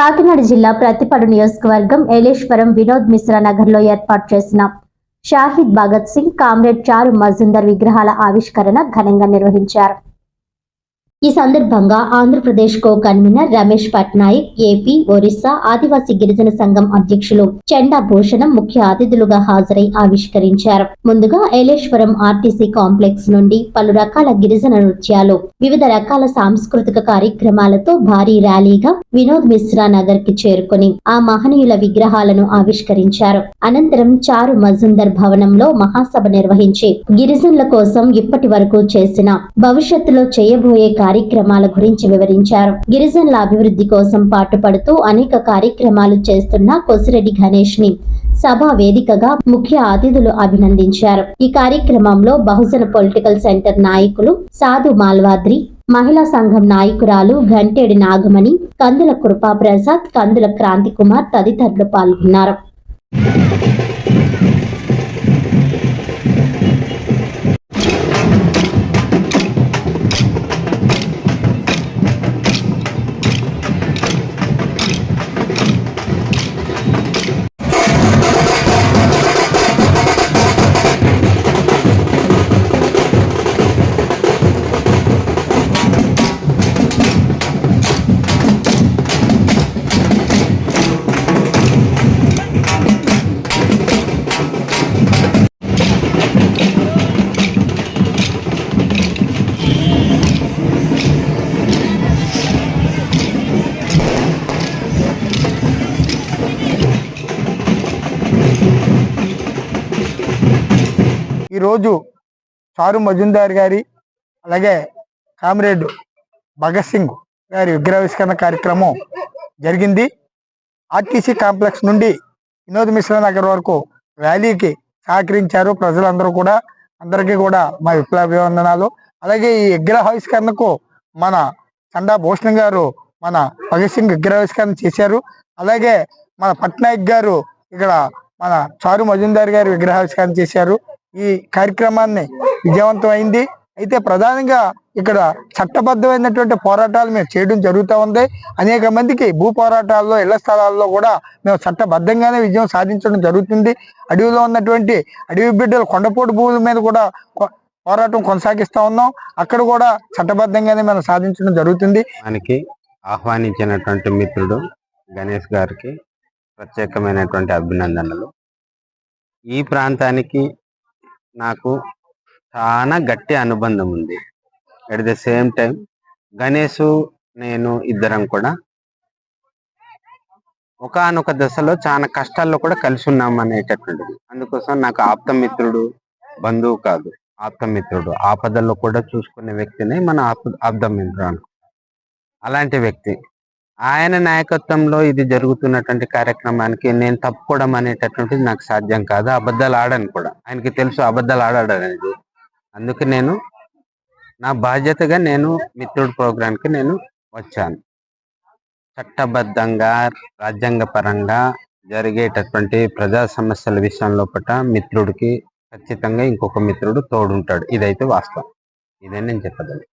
కాకినాడ జిల్లా ప్రతిపడు నియోజకవర్గం ఏలేశ్వరం వినోద్ మిశ్రా నగర్లో ఏర్పాటు చేసిన షాహిద్ భగత్ సింగ్ కామ్రేడ్ చారు మజుందర్ విగ్రహాల ఆవిష్కరణ ఘనంగా నిర్వహించారు. ఈ సందర్భంగా Andhra Pradesh co convener Ramesh Patnaik AP Orissa ఆదివాసీ గిరిజన సంఘం అధ్యక్షులు చెండా భూషణం ముఖ్య అతిథులుగా హాజరై ఆవిష్కరించారు. ముందుగా ఏలేశ్వరం ఆర్టీసీ కాంప్లెక్స్ నుండి పలు రకాల గిరిజన నృత్యాలు వివిధ రకాల సాంస్కృతిక కార్యక్రమాలతో భారీ ర్యాలీగా వినోద్ మిశ్రా నగర్కి చేరుకుని ఆ మహనీయుల విగ్రహాలను ఆవిష్కరించారు. అనంతరం చారు మజుందర్ భవనంలో మహాసభ నిర్వహించి గిరిజనుల కోసం ఇప్పటి వరకు చేసిన భవిష్యత్తులో చేయబోయే కార్యక్రమాల గురించి వివరించారు. గిరిజనుల అభివృద్ధి కోసం పాటుపడుతూ అనేక కార్యక్రమాలు చేస్తున్న కొసిరెడ్డి గణేష్ని సభా వేదికగా ముఖ్య అతిథులు అభినందించారు. ఈ కార్యక్రమంలో బహుజన పొలిటికల్ సెంటర్ నాయకులు సాధు మాల్వాద్రి మహిళా సంఘం నాయకురాలు గంటేడి నాగమణి కందుల కృపా ప్రసాద్ కందుల క్రాంతి కుమార్ తదితరులు పాల్గొన్నారు. ఈరోజు చారు మజుందార్ గారి అలాగే కామ్రేడ్ భగత్ సింగ్ గారి విగ్రహావిష్కరణ కార్యక్రమం జరిగింది. ఆర్టీసీ కాంప్లెక్స్ నుండి వినోద్ మిశ్రా నగర్ వరకు ర్యాలీకి సహకరించారు ప్రజలందరూ కూడా. అందరికీ కూడా మా విప్లవాభివందనాలు. అలాగే ఈ విగ్రహావిష్కరణకు మన చండా భూషణ్ గారు మన భగత్ సింగ్ విగ్రహావిష్కరణ చేశారు. అలాగే మన పట్నాయక్ గారు ఇక్కడ మన చారు మజుందార్ గారి విగ్రహావిష్కరణ చేశారు. ఈ కార్యక్రమాన్ని విజయవంతం అయింది. అయితే ప్రధానంగా ఇక్కడ చట్టబద్ధమైనటువంటి పోరాటాలు మేము చేయడం జరుగుతూ ఉంది. అనేక మందికి భూ పోరాటాల్లో ఇళ్ళ స్థలాల్లో కూడా మేము చట్టబద్ధంగానే విజయం సాధించడం జరుగుతుంది. అడవిలో ఉన్నటువంటి అడవి బిడ్డలు కొండపోటు భూముల మీద కూడా కొ- పోరాటం కొనసాగిస్తూ ఉన్నాం. అక్కడ కూడా చట్టబద్ధంగానే మనం సాధించడం జరుగుతుంది. మనకి ఆహ్వానించినటువంటి మిత్రుడు గణేష్ గారికి ప్రత్యేకమైనటువంటి అభినందనలు. ఈ ప్రాంతానికి నాకు చాలా గట్టి అనుబంధం ఉంది. At the same time Ganesh నేను ఇద్దరం కూడా ఒకానొక దశలో చాలా కష్టాల్లో కూడా కలిసి ఉన్నాం అనేటటువంటిది. అందుకోసం నాకు ఆప్తమిత్రుడు బంధువు కాదు. ఆప్తమిత్రుడు ఆపదల్లో కూడా చూసుకునే వ్యక్తిని మన ఆప్ ఆప్తమిత్రుడు అనుకో అలాంటి వ్యక్తి. ఆయన నాయకత్వంలో ఇది జరుగుతున్నటువంటి కార్యక్రమానికి నేను తప్పుకోవడం అనేటటువంటిది నాకు సాధ్యం కాదు. అబద్ధాలు ఆడను కూడా. ఆయనకి తెలుసు అబద్ధాలు ఆడాడు అనేది. అందుకే నేను నా బాధ్యతగా నేను మిత్రుడు ప్రోగ్రాంకి నేను వచ్చాను. చట్టబద్ధంగా రాజ్యాంగ పరంగా జరిగేటటువంటి ప్రజా సమస్యల విషయంలో పట్ల మిత్రుడికి ఖచ్చితంగా ఇంకొక మిత్రుడు తోడుంటాడు. ఇదైతే వాస్తవం. ఇదే నేను చెప్పగలను